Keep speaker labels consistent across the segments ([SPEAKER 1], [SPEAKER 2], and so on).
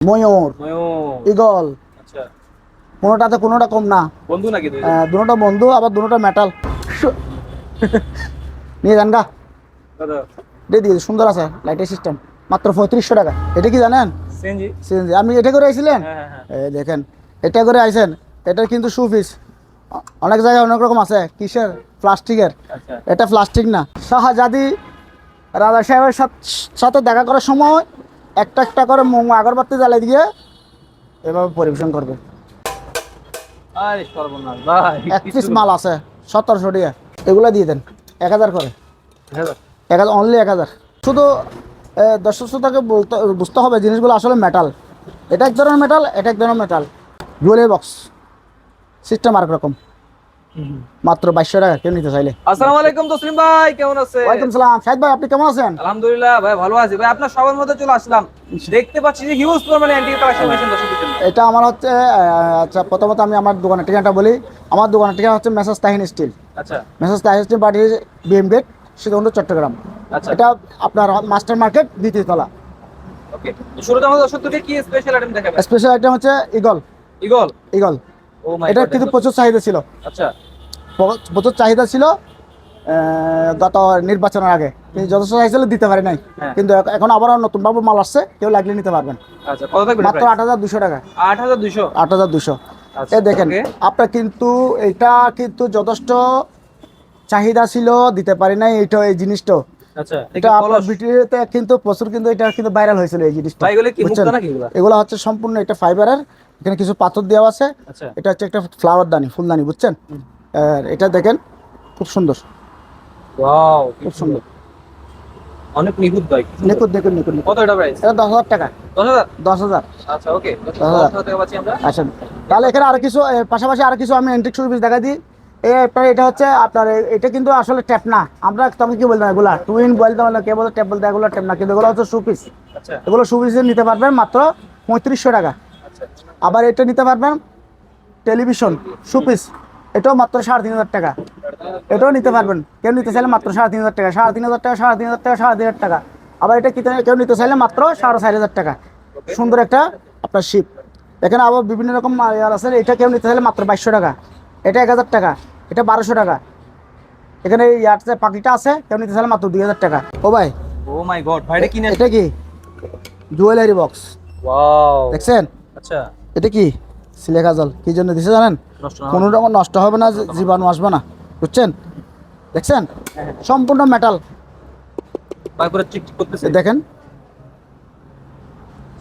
[SPEAKER 1] ময়ূর eagle
[SPEAKER 2] আচ্ছা।
[SPEAKER 1] কোনোটাতে কোনোটা কম না।
[SPEAKER 2] বন্ধু নাকি দুই
[SPEAKER 1] দুটোটা বন্ধু আবার দুটোটা মেটাল নিয়ে যান গা। দিয়ে দিয়ে সুন্দর আছে লাইটের সিস্টেম মাত্র পঁয়ত্রিশশো টাকা। এটা কি জানেন?
[SPEAKER 2] সিএনজি।
[SPEAKER 1] আপনি এটা করে আইছিলেন?
[SPEAKER 2] হ্যাঁ হ্যাঁ হ্যাঁ।
[SPEAKER 1] দেখেন এটা করে আইছেন। এটার কিন্তু শু পিস অনেক জায়গায় অনেক রকম আছে। কিসের? প্লাস্টিকের।
[SPEAKER 2] আচ্ছা।
[SPEAKER 1] এটা প্লাস্টিক না। শাহজাদি রাজা সাহেবের সাথে দেখা করার সময় একটা একটা করে মোমো আগরবাতি জ্বালিয়ে দিয়ে এভাবে পরিবেশন করবে।
[SPEAKER 2] আরে
[SPEAKER 1] এক পিস মাল আছে সতেরোশো টাকা। এগুলো দিয়ে দেন এক হাজার করে। এক হাজার? অনলি এক হাজার। শুধু দর্শক শ্রোতাকে বলতে বুঝতে হবে জিনিসগুলো আসলে মেটাল এটা এক ধরনের মেটাল এটা এক ধরনের মেটাল জুয়েলারি বক্স সিস্টেম আর রকম। মাত্র বাইশশো টাকা কেউ নিতে চাইলে।
[SPEAKER 2] আসসালামু আলাইকুম তসলিম ভাই কেমন আছেন?
[SPEAKER 1] ওয়ালাইকুম সালাম। শাহিদ ভাই আপনি কেমন আছেন?
[SPEAKER 2] আলহামদুলিল্লাহ ভাই ভালো আছি। ভাই আপনার সবার মধ্যে চলে আসলাম। দেখতে পাচ্ছি যে হিউজ পরিমাণে অ্যান্টি কালেকশন হয়েছে
[SPEAKER 1] এটা আমার হচ্ছে আচ্ছা প্রথমত আমি আমার দোকানের ঠিকানাটা বলি। আমার দোকানের ঠিকানা হচ্ছে মেসাজ তাহিন স্টিল
[SPEAKER 2] আচ্ছা।
[SPEAKER 1] মেসাজ তাহিন স্টিল বাড়ি বিএম গেট চট্টগ্রাম।
[SPEAKER 2] আচ্ছা।
[SPEAKER 1] এটা আপনার মাস্টার মার্কেট দ্বিতীয় তলা।
[SPEAKER 2] ওকে শুরুতে আমাদের দর্শকদেরকে কি স্পেশাল আইটেম দেখাবেন?
[SPEAKER 1] স্পেশাল আইটেম হচ্ছে ইগল
[SPEAKER 2] ইগল
[SPEAKER 1] ইগল এটা কিন্তু প্রচুর চাহিদা ছিল।
[SPEAKER 2] আচ্ছা।
[SPEAKER 1] প্রচুর চাহিদা ছিল গত নির্বাচনের আগে। যথেষ্ট চাহিদা দিতে পারি নাই।
[SPEAKER 2] হ্যাঁ।
[SPEAKER 1] কিন্তু এখন আবার নতুন ভাবে মাল আসছে কেউ লাগলে নিতে পারবেন।
[SPEAKER 2] আচ্ছা
[SPEAKER 1] মাত্র আট হাজার দুশো টাকা।
[SPEAKER 2] আট হাজার দুইশো
[SPEAKER 1] আট হাজার দুশো।
[SPEAKER 2] আচ্ছা,
[SPEAKER 1] এ দেখেন আপনার কিন্তু এটা কিন্তু যথেষ্ট চাহিদা ছিল দিতে পারি নাই এইটা এই জিনিসটা।
[SPEAKER 2] আচ্ছা
[SPEAKER 1] এটা আপনার ভিডিওতে কিন্তু প্রচুর কিন্তু এটা কিন্তু ভাইরাল হয়েছিল এই জিনিসটা।
[SPEAKER 2] এগুলো
[SPEAKER 1] হচ্ছে সম্পূর্ণ এটা ফাইবারের এখানে কিছু পাথর দেওয়া আছে।
[SPEAKER 2] আচ্ছা।
[SPEAKER 1] এটা হচ্ছে একটা ফ্লাওয়ার দানি ফুলদানি বুঝছেন? আর এটা দেখেন খুব সুন্দর।
[SPEAKER 2] ওয়াও
[SPEAKER 1] খুব সুন্দর।
[SPEAKER 2] অনেক নিখুঁত ভাই
[SPEAKER 1] নিখুঁত দেখুন নিখুঁত নিখুঁত।
[SPEAKER 2] কত এটা প্রাইস
[SPEAKER 1] এটা দশ হাজার টাকা।
[SPEAKER 2] দশ হাজার?
[SPEAKER 1] দশ হাজার।
[SPEAKER 2] আচ্ছা ওকে দশ
[SPEAKER 1] হাজার।
[SPEAKER 2] টাকা পাচ্ছি আমরা।
[SPEAKER 1] আসেন তাহলে এখানে আরও কিছু পাশাপাশি আরও কিছু আমি এন্ট্রিক সুবিধা দেখা দিই। এই আপনার এটা হচ্ছে আপনার এটা কিন্তু আসলে ট্যাপ না। আমরা তখন কি বলতাম এগুলা টুইন বলতাম না কে বলে ট্যাপ বলতে এগুলো ট্যাপ না। কিন্তু এগুলো হচ্ছে
[SPEAKER 2] আচ্ছা।
[SPEAKER 1] এগুলো নিতে পারবেন মাত্র পঁয়ত্রিশশো টাকা।
[SPEAKER 2] আচ্ছা
[SPEAKER 1] আবার এটা নিতে পারবেন টেলিভিশন সুপিস এটাও মাত্র সাড়ে তিন হাজার টাকা। এটাও নিতে পারবেন। কেউ নিতে চাইলে মাত্র সাড়ে তিন হাজার টাকা সাড়ে তিন হাজার টাকা সাড়ে তিন হাজার টাকা সাড়ে তিন হাজার টাকা। আবার এটা কিতে কেউ নিতে চাইলে মাত্র সাড়ে চার হাজার টাকা। সুন্দর একটা আপনার শিপ এখানে আবার বিভিন্ন রকম ইয়ার আছে এটা কেউ নিতে চাইলে মাত্র বাইশশো টাকা। এটা এক হাজার টাকা এটা বারোশো টাকা। এখানে ইয়ার যে পাখিটা আছে কেউ নিতে চাইলে মাত্র দুই হাজার টাকা। ও ভাই
[SPEAKER 2] ও মাই গড ভাই এটা কিনে
[SPEAKER 1] এটা কি? Jewellery box
[SPEAKER 2] wow.
[SPEAKER 1] দেখছেন?
[SPEAKER 2] আচ্ছা।
[SPEAKER 1] এটা কি? সিলে কাজল কি জন্য দিছে জানেন? কোনো রকম নষ্ট হবে না জীবাণু আসবে না। বুঝছেন? দেখছেন? সম্পূর্ণ মেটাল দেখেন।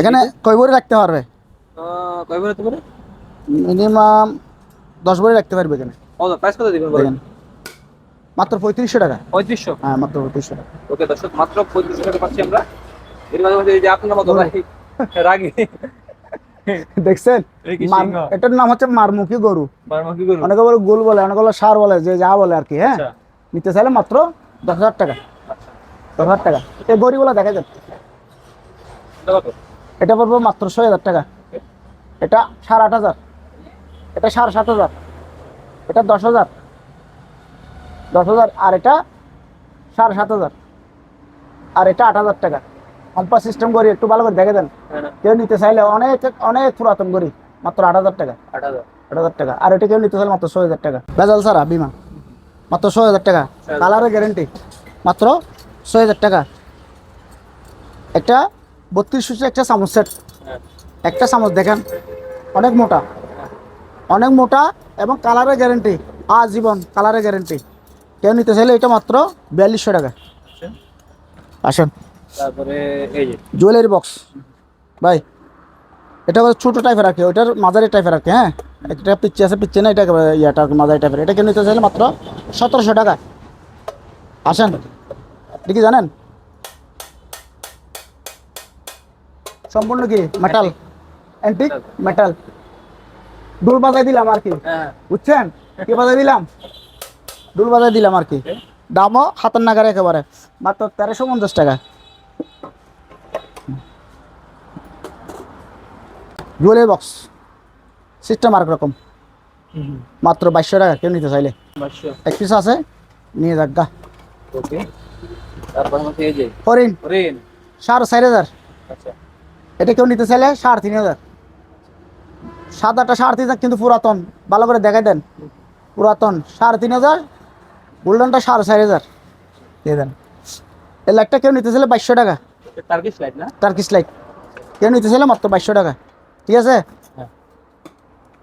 [SPEAKER 1] এখানে কয় বড়ি রাখতে পারবে?
[SPEAKER 2] কয় পারে?
[SPEAKER 1] মিনিমাম দশ বড়ি রাখতে পারবে এখানে।
[SPEAKER 2] প্রাইস কত দিবেন বলেন?
[SPEAKER 1] মাত্র পঁয়ত্রিশশো টাকা।
[SPEAKER 2] পঁয়ত্রিশশো?
[SPEAKER 1] হ্যাঁ মাত্র পঁয়ত্রিশশো টাকা।
[SPEAKER 2] ওকে দর্শক মাত্র পঁয়ত্রিশশো টাকা পাচ্ছি আমরা। এর মাঝে মাঝে এই যে আপনার মতো রাগি
[SPEAKER 1] দেখছেন? এটার নাম হচ্ছে মারমুখী গরু। অনেকে বলে গোল বলে অনেকে বলে সার বলে যে যা বলে আর কি হ্যাঁ?
[SPEAKER 2] আচ্ছা।
[SPEAKER 1] নিতে চাইলে মাত্র দশ হাজার টাকা। দশ হাজার টাকা। এই গরিগুলো দেখা
[SPEAKER 2] কত
[SPEAKER 1] এটা পড়বে মাত্র ছয় হাজার টাকা। এটা সাড়ে আট হাজার। এটা সাড়ে সাত হাজার। এটা দশ হাজার। দশ হাজার। আর এটা সাড়ে সাত হাজার। আর এটা আট হাজার টাকা। কম্পাস সিস্টেম করি একটু ভালো করে দেখে দেন।
[SPEAKER 2] হ্যাঁ।
[SPEAKER 1] কেউ নিতে চাইলে অনেক অনেক পুরাতন করি মাত্র আট হাজার টাকা।
[SPEAKER 2] আট হাজার।
[SPEAKER 1] আট হাজার টাকা। আর এটা কেউ নিতে চাইলে মাত্র ছয় হাজার টাকা। বেজাল সারা বিমা। মাত্র ছয় হাজার টাকা। কালারের গ্যারেন্টি মাত্র ছয় হাজার টাকা। একটা বত্রিশ সুচে একটা চামচ সেট
[SPEAKER 2] হ্যাঁ।
[SPEAKER 1] একটা চামচ দেখেন। অনেক মোটা। অনেক মোটা এবং কালারের গ্যারেন্টি আজীবন কালারের গ্যারেন্টি কেউ নিতে চাইলে এটা মাত্র বিয়াল্লিশশো টাকা।
[SPEAKER 2] আচ্ছা।
[SPEAKER 1] আসেন।
[SPEAKER 2] তারপরে এই যে।
[SPEAKER 1] জুয়েলারি বক্স ভাই এটা ছোটো টাইপের কি ওইটার মাঝারি টাইপের কি হ্যাঁ? একটা পিচ্ছি আছে পিচ্ছি না এটা ইয়াটা মাঝারি টাইপের এটা কেউ নিতে চাইলে মাত্র সতেরোশো টাকা। আসেন এটা কি জানেন? সম্পূর্ণ কি? মেটাল অ্যান্টিক মেটাল ডুল বাজাই দিলাম আর কি।
[SPEAKER 2] হ্যাঁ।
[SPEAKER 1] বুঝছেন? কি বাজাই দিলাম? ডুল বাজাই দিলাম আর কি। দামও হাতের নাগারে একেবারে। মাত্র তেরোশো পঞ্চাশ টাকা। জুয়েলারি বক্স সিস্টেম আর রকম। মাত্র বাইশশো টাকা কেউ নিতে চাইলে। এক পিস আছে নিয়ে যাক গা।
[SPEAKER 2] ওকে। তারপর হচ্ছে এই যে।
[SPEAKER 1] হরিণ।
[SPEAKER 2] রেন
[SPEAKER 1] সাড়ে চার হাজার।
[SPEAKER 2] আচ্ছা।
[SPEAKER 1] এটা কেউ নিতে চাইলে সাড়ে তিন হাজার। সাদাটা সাড়ে তিন হাজার কিন্তু পুরাতন। ভালো করে দেখাই দেন। পুরাতন সাড়ে তিন হাজার। গোল্ডেনটা সাড়ে চার হাজার। দিয়ে দেন। এই লাইটটা কেউ নিতে চাইলে বাইশশো টাকা।
[SPEAKER 2] টার্কিশ লাইট না?
[SPEAKER 1] টার্কিশ লাইট কেউ নিতে চাইলে মাত্র বাইশশো টাকা। ঠিক আছে?
[SPEAKER 2] হ্যাঁ।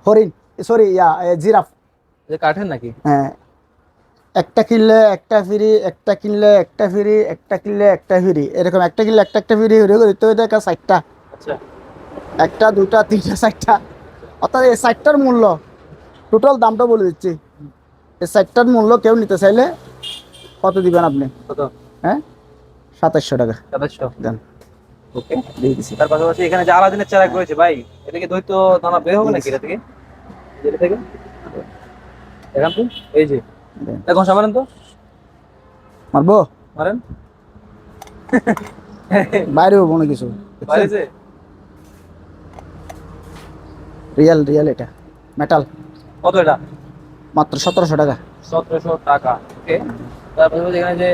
[SPEAKER 1] হরিণ সরি ইয়া জিরাফ।
[SPEAKER 2] কাঠের নাকি?
[SPEAKER 1] হ্যাঁ। একটা কিনলে একটা ফ্রি একটা কিনলে একটা ফ্রি একটা কিনলে একটা ফ্রি। এরকম একটা কিনলে একটা একটা ফ্রি হয়ে গেলে তো এটা সাইটটা।
[SPEAKER 2] আচ্ছা।
[SPEAKER 1] একটা দুটা তিনটা চারটা। অর্থাৎ এই সাইটটার মূল্য টোটাল দামটা বলে দিচ্ছি। এই সাইটটার মূল্য কেউ নিতে চাইলে কত দিবেন আপনি?
[SPEAKER 2] কত?
[SPEAKER 1] হ্যাঁ? সাতাশশো টাকা।
[SPEAKER 2] সাতাশশো।
[SPEAKER 1] দেন।
[SPEAKER 2] ওকে
[SPEAKER 1] দিয়ে দিচ্ছি
[SPEAKER 2] তার পাশাপাশি এখানে যে আলাদিনের চারাক রয়েছে ভাই এটা কি দৈত্য দানা বের হবে নাকি এটা থেকে? এটা থেকে? দেখান তো এই যে। এখন সামারেন তো?
[SPEAKER 1] মারবো?
[SPEAKER 2] মারেন।
[SPEAKER 1] বাইরে হব না কিছু
[SPEAKER 2] বাইরেছে
[SPEAKER 1] রিয়েল রিয়েল এটা। মেটাল।
[SPEAKER 2] কত এটা?
[SPEAKER 1] মাত্র সতেরোশো টাকা।
[SPEAKER 2] সতেরোশো টাকা ওকে। তার পাশাপাশি এখানে যে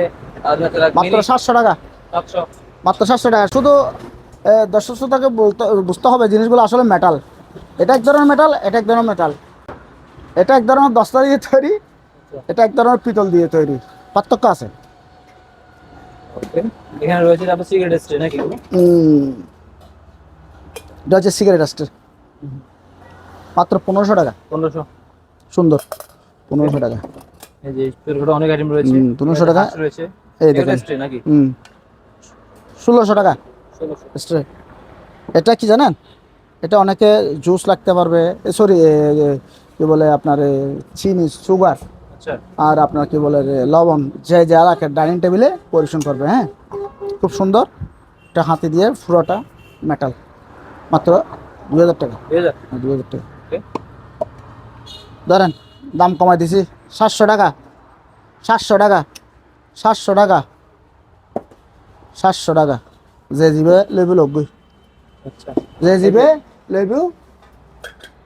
[SPEAKER 1] মাত্র সাতশো টাকা।
[SPEAKER 2] সাতশো।
[SPEAKER 1] মাত্র সাতশো টাকা। শুধু দর্শক শ্রোতাকে বলতে বুঝতে হবে জিনিসগুলো আসলে মেটাল এটা এক ধরনের মেটাল এটা এক ধরনের মেটাল এটা এক ধরনের দস্তা দিয়ে তৈরি এটা এক ধরনের পিতল দিয়ে তৈরি। পার্থক্য আছে।
[SPEAKER 2] এখানে রয়েছে সিগারেট নাকি?
[SPEAKER 1] উম, এটা হচ্ছে সিগারেট আস্টের মাত্র পনেরোশো টাকা।
[SPEAKER 2] পনেরোশো।
[SPEAKER 1] সুন্দর। পনেরোশো টাকা।
[SPEAKER 2] এই যে অনেক আইটেম রয়েছে।
[SPEAKER 1] 1500 টাকা।
[SPEAKER 2] রয়েছে।
[SPEAKER 1] এই দেখেন।
[SPEAKER 2] নাকি?
[SPEAKER 1] হুম ষোলোশো টাকা। স্ট্রে এটা কি জানেন? এটা অনেকে জুস লাগতে পারবে সরি কি বলে আপনার চিনি সুগার
[SPEAKER 2] আচ্ছা।
[SPEAKER 1] আর আপনার কি বলে লবণ যে যা রাখে ডাইনিং টেবিলে পরিবেশন করবে হ্যাঁ? খুব সুন্দর। এটা হাতে দিয়ে পুরোটা মেটাল মাত্র দুই হাজার টাকা।
[SPEAKER 2] দুই হাজার।
[SPEAKER 1] টাকা। ধরেন দাম কমাই দিছি সাতশো টাকা। সাতশো টাকা। সাতশো টাকা। সাতশো টাকা। যে জিবে লেবু লব্বই
[SPEAKER 2] আচ্ছা।
[SPEAKER 1] যে জিবে লেবু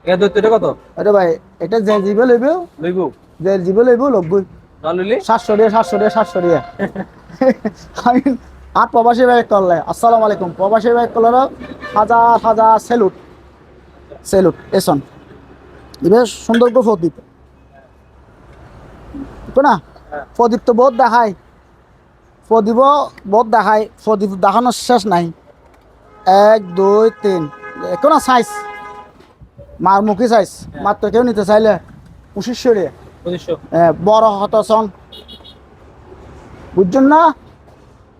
[SPEAKER 2] এখানে দৈত্যটা কত?
[SPEAKER 1] আরে ভাই এটা যে জিবে লেবু
[SPEAKER 2] লইবু।
[SPEAKER 1] যে জিবে
[SPEAKER 2] না লইলি
[SPEAKER 1] সাতশো দিয়ে সাতশো দিয়ে সাতশো দিয়ে। আর প্রবাসী ব্যাগ করলে। আসসালামু আলাইকুম। প্রবাসী ব্যাগ করলে হাজার হাজার সেলুট। সেলুট এসন। এবার সুন্দর প্রদীপ। তো না?
[SPEAKER 2] হ্যাঁ।
[SPEAKER 1] প্রদীপ তো বহুত দেখায়। প্রদীপ বহুত দেখায় প্রদীপ দেখানোর শেষ নাই। এক দুই তিন। না সাইজ মার মুখী সাইজ মাত্র কেউ নিতে চাইলে? পঁচিশশো বড় হতসন বুঝছেন না?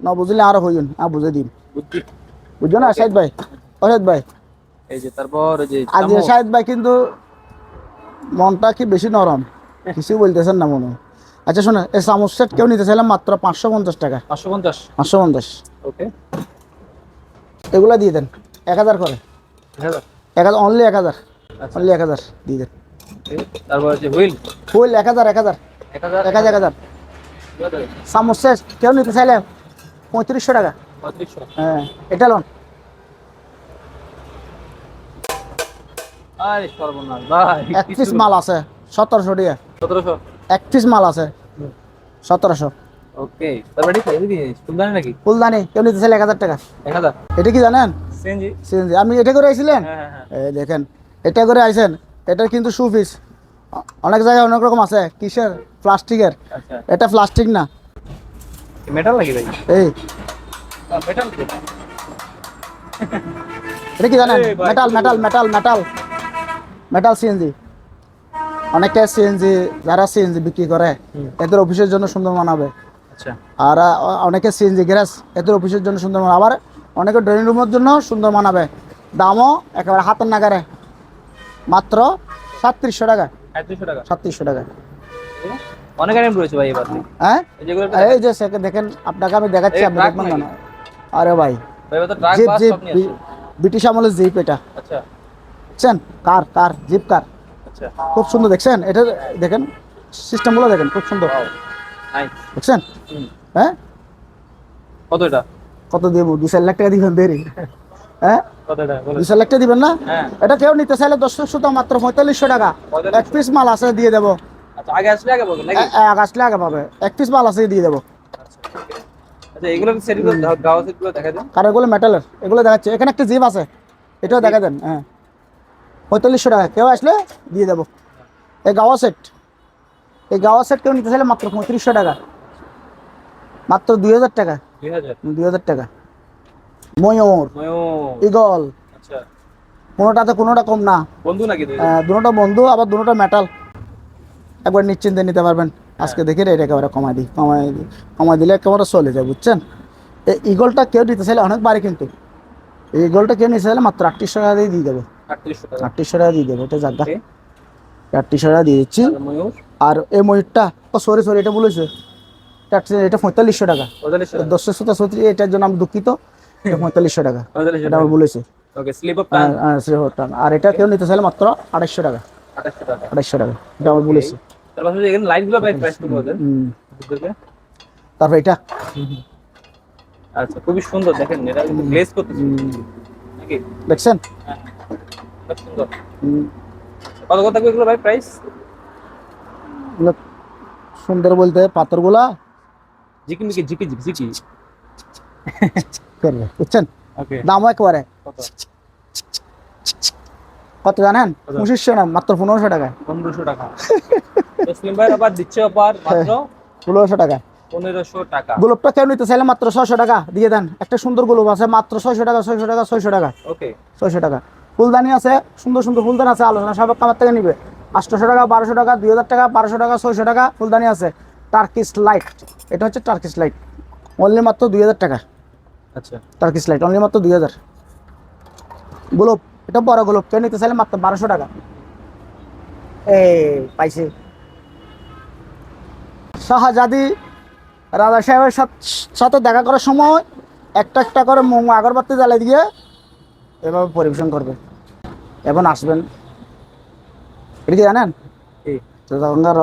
[SPEAKER 1] না বুঝলে আরও হইন আর বুঝে দিন বুঝছ না শাহিদ ভাই? অশাহিদ ভাই।
[SPEAKER 2] এই যে তারপর যে
[SPEAKER 1] আজ। শাহিদ ভাই কিন্তু মনটা কি বেশি নরম কিছু বলতেছেন না মনে? হয়। আচ্ছা শোনো এই চামচ সেট কেউ নিতে চাইলাম মাত্র পাঁচশো পঞ্চাশ টাকা।
[SPEAKER 2] পাঁচশো পঞ্চাশ?
[SPEAKER 1] পাঁচশো পঞ্চাশ।
[SPEAKER 2] ওকে।
[SPEAKER 1] এগুলো দিয়ে দেন এক হাজার করে।
[SPEAKER 2] এক হাজার?
[SPEAKER 1] অনলি এক হাজার।
[SPEAKER 2] আচ্ছা।
[SPEAKER 1] অনলি এক হাজার দিয়ে দেন।
[SPEAKER 2] তারপর হচ্ছে হুইল।
[SPEAKER 1] ফুল এক হাজার এক হাজার।
[SPEAKER 2] এক হাজার?
[SPEAKER 1] এক হাজার এক হাজার। চামচ সেট কেউ নিতে চাইলে পঁয়ত্রিশশো টাকা। হ্যাঁ এটা লোন।
[SPEAKER 2] আরে সর্বনাশ ভাই।
[SPEAKER 1] এক পিস মাল আছে সতেরোশো টাকা।
[SPEAKER 2] সতেরোশো?
[SPEAKER 1] এক পিস মাল আছে। সতেরোশো।
[SPEAKER 2] ওকে তারপর এটি এদিকে ফুলদানি নাকি?
[SPEAKER 1] ফুলদানি কেউ নিতে চাইলে এক হাজার টাকা।
[SPEAKER 2] এক হাজার?
[SPEAKER 1] এটা কি জানেন?
[SPEAKER 2] সিএনজি?
[SPEAKER 1] সিএনজি। আপনি এটা করে আইছিলেন?
[SPEAKER 2] হ্যাঁ হ্যাঁ হ্যাঁ।
[SPEAKER 1] এই দেখেন এটা করে আইছেন এটার কিন্তু শু পিস অনেক জায়গায় অনেক রকম আছে কিসের? প্লাস্টিকের।
[SPEAKER 2] আচ্ছা।
[SPEAKER 1] এটা প্লাস্টিক না।
[SPEAKER 2] মেটাল নাকি ভাই?
[SPEAKER 1] এই।
[SPEAKER 2] মেটাল
[SPEAKER 1] এটা কি জানেন? Metal metal metal metal metal CNG অনেকে সিএনজি যারা সিএনজি বিক্রি করে এদের অফিসের জন্য সুন্দর মানাবে।
[SPEAKER 2] আচ্ছা।
[SPEAKER 1] আর অনেকে সিএনজি গ্যাস এদের অফিসের জন্য সুন্দর মানাবে। আবার অনেকে ড্রয়িং রুমের জন্য সুন্দর মানাবে। দামও একেবারে হাতের নাগারে। মাত্র সাতত্রিশশো টাকা। সাতত্রিশশো টাকা?
[SPEAKER 2] অনেক আইটেম রয়েছে ভাই এবার।
[SPEAKER 1] হ্যাঁ?
[SPEAKER 2] এই
[SPEAKER 1] যে দেখেন আপনাকে আমি দেখাচ্ছি
[SPEAKER 2] এই
[SPEAKER 1] আপনি দেখবেন না। আরে ভাই। জিপ জিপ ব্রিটিশ আমলের জিপ এটা।
[SPEAKER 2] আচ্ছা।
[SPEAKER 1] কার কার? জিপ কার? খুব সুন্দর দেখছেন? এটা দেখেন সিস্টেমগুলো দেখেন খুব সুন্দর। দেখছেন? হ্যাঁ?
[SPEAKER 2] কত এটা?
[SPEAKER 1] কত দেবো? দু চার লাখ টাকা দিবেন দেরি। হ্যাঁ?
[SPEAKER 2] এটা?
[SPEAKER 1] দু চার লাখ টাকা দিবেন না?
[SPEAKER 2] হ্যাঁ।
[SPEAKER 1] এটা কেউ নিতে চাইলে দশ সুতো মাত্র পঁয়তাল্লিশশো টাকা। এক পিস মাল আছে দিয়ে দেবো।
[SPEAKER 2] আচ্ছা আগে আসলে আগে বলবেন নাকি?
[SPEAKER 1] আসলে আগে পাবে। এক পিস মাল আছে দিয়ে দেবো।
[SPEAKER 2] আচ্ছা আচ্ছা এগুলো সেট গাওয়া সেট দেখা দেন
[SPEAKER 1] কারণ এগুলো মেটালের এগুলো দেখাচ্ছে। এখানে একটা জিপ আছে। এটাও দেখা দেন হ্যাঁ। পঁয়তাল্লিশশো টাকা। কেউ আসলে দিয়ে দেবো। এই গাওয়া সেট এই গাওয়া সেট কেউ নিতে চাইলে মাত্র পঁয়ত্রিশশো টাকা। মাত্র দুই হাজার টাকা।
[SPEAKER 2] দুই হাজার?
[SPEAKER 1] টাকা। ময়ূর। ইগল
[SPEAKER 2] আচ্ছা।
[SPEAKER 1] কোনোটাতে কোনোটা কম না।
[SPEAKER 2] বন্ধু নাকি
[SPEAKER 1] আহ, দুটোটা বন্ধু আবার দুটোটা মেটাল একবার নিশ্চিন্তে নিতে পারবেন। আজকে দেখে রেট একেবারে কমাই দিই। কমাই দিই। কমাই দিলে একেবারে চলে যায় বুঝছেন? এই ইগলটা কেউ নিতে চাইলে অনেক বাড়ে কিন্তু। এই ইগলটা কেউ নিতে চাইলে মাত্র আটত্রিশশো টাকা দিয়ে দিয়ে দেবে।
[SPEAKER 2] আটত্রিশশো টাকা।
[SPEAKER 1] দিয়ে দেবে এটা আটত্রিশশো টাকা দিয়ে দিচ্ছি।
[SPEAKER 2] আর
[SPEAKER 1] এই ময়ূরটা ও সরি সরি এটা বলেছে এটা পঁয়তাল্লিশশো টাকা। দশশো এটার জন্য আমি দুঃখিত। এটা পঁয়তাল্লিশশো টাকা। এটা বলেছি
[SPEAKER 2] স্লিপ অফ
[SPEAKER 1] আর- এটা কেউ নিতে চাইলে মাত্র আড়াইশো টাকা।
[SPEAKER 2] টাকা।
[SPEAKER 1] আড়াইশো টাকা। এটা আমি বলেছি তারপর এটা।
[SPEAKER 2] আচ্ছা খুবই সুন্দর দেখেন এটা গ্লেজ করতেছে।
[SPEAKER 1] দেখছেন?
[SPEAKER 2] হ্যাঁ। সুন্দর। কত কত থাকবে এগুলো ভাই প্রাইস
[SPEAKER 1] সুন্দর বলতে পাথরগুলা? করবে বুঝছেন? দামও একেবারে।
[SPEAKER 2] কত?
[SPEAKER 1] জানেন? পঁচিশশো না মাত্র পনেরোশো টাকা।
[SPEAKER 2] পনেরোশো টাকা। মুসলিম ভাই আবার দিচ্ছে মাত্র
[SPEAKER 1] ষোলোশো টাকা।
[SPEAKER 2] পনেরোশো টাকা।
[SPEAKER 1] গোলাপটা কেউ নিতে চাইলে মাত্র ছয়শো টাকা দিয়ে দেন। একটা সুন্দর গোলাপ আছে মাত্র ছয়শো টাকা ছয়শো টাকা ছয়শো টাকা।
[SPEAKER 2] ওকে
[SPEAKER 1] ছয়শো টাকা। ফুলদানি আছে সুন্দর সুন্দর ফুলদানি আছে আলোচনা সব আমার থেকে নিবে। আটশোশো টাকা বারোশো টাকা দুই হাজার টাকা বারোশো টাকা ছয়শো টাকা ফুলদানি আছে। টার্কিস লাইট এটা হচ্ছে টার্কিস লাইট অনলি মাত্র দুই হাজার টাকা।
[SPEAKER 2] আচ্ছা।
[SPEAKER 1] টার্কিস লাইট অনলি মাত্র দুই হাজার। গোলাপ এটা বড় গোলাপ কেউ নিতে চাইলে মাত্র বারোশো টাকা। এই পাইছে। শাহজাদি রাজা সাহেবের সাথে দেখা করার সময় একটা একটা করে মোম আগরবাতি জ্বালিয়ে দিয়ে এভাবে পরিবেশন করবে এখন আসবেন। এটা কি জানেন?
[SPEAKER 2] কি
[SPEAKER 1] তো তখনকার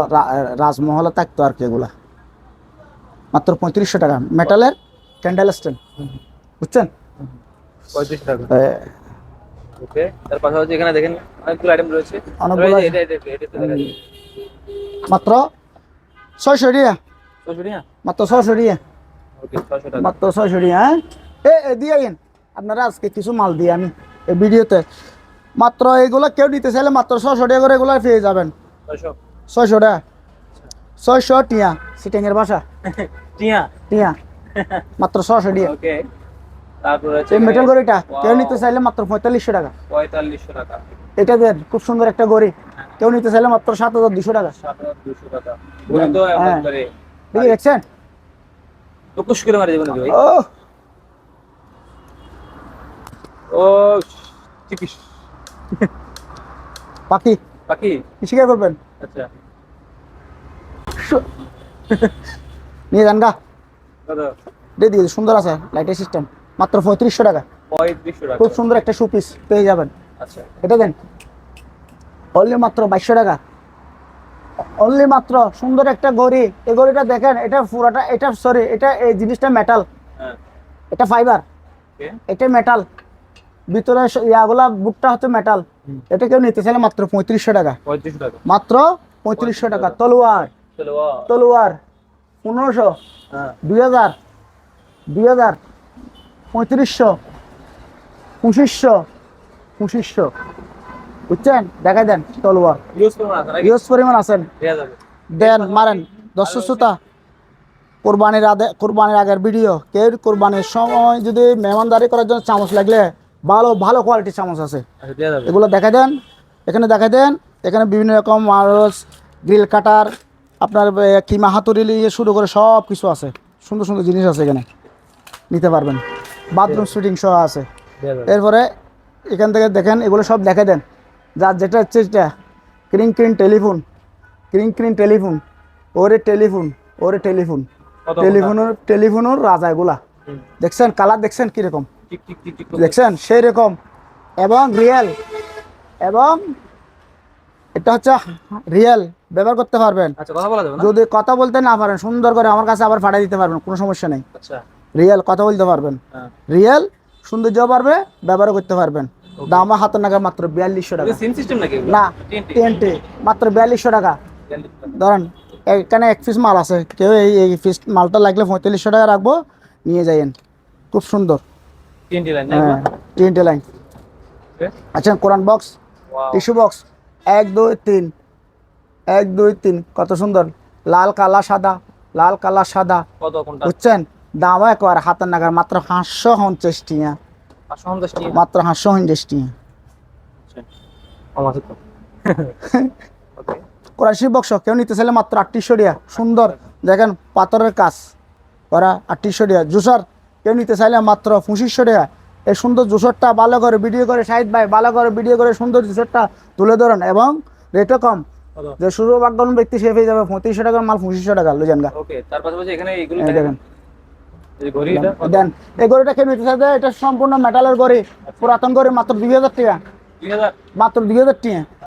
[SPEAKER 1] রাজমহলে থাকতো আর কি এগুলা। মাত্র পঁয়ত্রিশশো টাকা। মেটালের ক্যান্ডেল স্ট্যান্ড। বুঝছেন?
[SPEAKER 2] পঁয়ত্রিশ টাকা। ওকে তার পাশাপাশি এখানে দেখেন অনেকগুলো আইটেম রয়েছে।
[SPEAKER 1] অনেকগুলো মাত্র ছয়শো
[SPEAKER 2] টাকা
[SPEAKER 1] মাত্র ছয়শো
[SPEAKER 2] ওকে টাকা।
[SPEAKER 1] মাত্র ছয়শো টিয়া হ্যাঁ? এ এ দিয়ে আইন আপনারা আজকে কিছু মাল দিয়ে আমি এই ভিডিওতে। মাত্র এগুলো কেউ নিতে চাইলে মাত্র ছয়শো টাকা করে এগুলো পেয়ে যাবেন।
[SPEAKER 2] ছশো
[SPEAKER 1] ছয়শো টাকা। ছয়শো টিয়া সিটিংয়ের বাসা।
[SPEAKER 2] টিয়া?
[SPEAKER 1] টিয়া। মাত্র ছয়শো টিয়া।
[SPEAKER 2] তারপরে
[SPEAKER 1] মেটাল গড়িটা। কেউ নিতে চাইলে মাত্র পঁয়তাল্লিশশো টাকা।
[SPEAKER 2] পঁয়তাল্লিশশো টাকা।
[SPEAKER 1] এটা দেন খুব সুন্দর একটা গড়ি। কেউ নিতে চাইলে মাত্র সাত হাজার দুশো টাকা।
[SPEAKER 2] সাত হাজার দুশো টাকা।
[SPEAKER 1] হ্যাঁ। দেখছেন?
[SPEAKER 2] করে মারি ভাই?
[SPEAKER 1] ও
[SPEAKER 2] চিকিস
[SPEAKER 1] পাখি।
[SPEAKER 2] বাকি
[SPEAKER 1] কি শিকার করবেন?
[SPEAKER 2] আচ্ছা।
[SPEAKER 1] নিয়ে যান গা। দিয়ে দিয়ে সুন্দর আছে লাইটের সিস্টেম মাত্র পঁয়ত্রিশশো টাকা।
[SPEAKER 2] পঁয়ত্রিশশো টাকা।
[SPEAKER 1] খুব সুন্দর একটা শু পিস পেয়ে যাবেন।
[SPEAKER 2] আচ্ছা।
[SPEAKER 1] এটা দেন। অনলি মাত্র বাইশশো টাকা। অনলি মাত্র সুন্দর একটা গড়ি। এই গড়িটা দেখেন এটা পুরাটা এটা সরি এটা এই জিনিসটা মেটাল
[SPEAKER 2] হ্যাঁ।
[SPEAKER 1] এটা ফাইবার এটা মেটাল ভিতরে ইয়াগুলা বুকটা হচ্ছে মেটাল এটা কেউ নিতে চাইলে মাত্র পঁয়ত্রিশশো টাকা।
[SPEAKER 2] টাকা।
[SPEAKER 1] মাত্র পঁয়ত্রিশশো টাকা। তলোয়ার। তলোয়ার। পনেরোশো।
[SPEAKER 2] হ্যাঁ।
[SPEAKER 1] দুই হাজার দুই হাজার পঁয়ত্রিশশো। পঁচিশশো। পঁচিশশো। বুঝছেন? দেখাই দেন তলোয়ার।
[SPEAKER 2] ইউজ
[SPEAKER 1] পরিমাণ আছেন। দেন মারেন। দশ সুতা কোরবানির আগে কোরবানির আগের ভিডিও। কেউ কোরবানির সময় যদি মেহমানদারি করার জন্য চামচ লাগলে ভালো ভালো কোয়ালিটির চামচ আছে।
[SPEAKER 2] আচ্ছা
[SPEAKER 1] এগুলো দেখাই দেন। এখানে দেখাই দেন এখানে বিভিন্ন রকম মারস গ্রিল কাটার আপনার কিমা হাতুড়ি নিয়ে শুরু করে সব কিছু আছে। সুন্দর সুন্দর জিনিস আছে এখানে। নিতে পারবেন। বাথরুম শুটিং সহ আছে। এরপরে এখান থেকে দেখেন এগুলো সব দেখে দেন। যার যেটা হচ্ছে যেটা ক্রিন ক্রিন টেলিফোন। ক্রিন ক্রিন টেলিফোন। ওরে টেলিফোন ওরে টেলিফোন। টেলিফোনের টেলিফোনের রাজা এগুলা। দেখছেন কালার দেখছেন কীরকম? দেখছেন? সেই রকম এবং রিয়েল এবং এটা হচ্ছে রিয়েল ব্যবহার করতে পারবেন।
[SPEAKER 2] আচ্ছা
[SPEAKER 1] যদি কথা বলতে না পারেন সুন্দর করে আমার কাছে আবার পাঠিয়ে দিতে পারবেন কোনো সমস্যা নেই।
[SPEAKER 2] আচ্ছা।
[SPEAKER 1] রিয়েল কথা বলতে পারবেন।
[SPEAKER 2] হ্যাঁ।
[SPEAKER 1] রিয়েল সৌন্দর্য পারবে ব্যবহার করতে পারবেন। দাম হাতের নাগা মাত্র বিয়াল্লিশশো টাকা।
[SPEAKER 2] নাকি
[SPEAKER 1] না
[SPEAKER 2] টিএনটি
[SPEAKER 1] মাত্র বিয়াল্লিশশো টাকা। ধরেন এখানে এক পিস মাল আছে। কেউ এই এই পিস মালটা লাগলে পঁয়তাল্লিশশো টাকা রাখব নিয়ে যাইয়েন। খুব সুন্দর।
[SPEAKER 2] তিনটি লাইন
[SPEAKER 1] হ্যাঁ তিনটে লাইন আচ্ছা কোরআন বক্স টিস্যু বক্স এক দুই তিন। এক দুই তিন কত সুন্দর। লাল কালা সাদা। লাল কালা সাদা। বুঝছেন? দামও একবার হাতের নাগার মাত্র পাঁচশো পঞ্চাশ টিয়া মাত্র পাঁচশো পঞ্চাশ টিয়া কোরআন শিব বক্স কেউ নিতে চাইলে মাত্র আটত্রিশশো টাকা। সুন্দর। দেখেন পাথরের কাজ। ওরা আটত্রিশশো টাকা। জুসার কেউ নিতে চাইলে মাত্র পঁচিশশো টাকা। এই সুন্দর জুসারটা ভালো করে ভিডিও করে সাইড ভাই ভালো করে ভিডিও করে সুন্দর জুসারটা তুলে ধরেন এবং রেটও কম। যে সূর্যবাগ্যন ব্যক্তি সে পেয়ে যাবে। পঁয়ত্রিশশো টাকার মাল পঁচিশশো টাকা লুজান গা।
[SPEAKER 2] ওকে তার পাশাপাশি এখানে এইগুলো
[SPEAKER 1] এই দেখেন। দেন এই গড়িটা কেউ নিতে চাইলে এটা সম্পূর্ণ মেটালের গড়ি পুরাতন গড়ি মাত্র দুই হাজার টাকা। মাত্র দুই হাজার টাকা।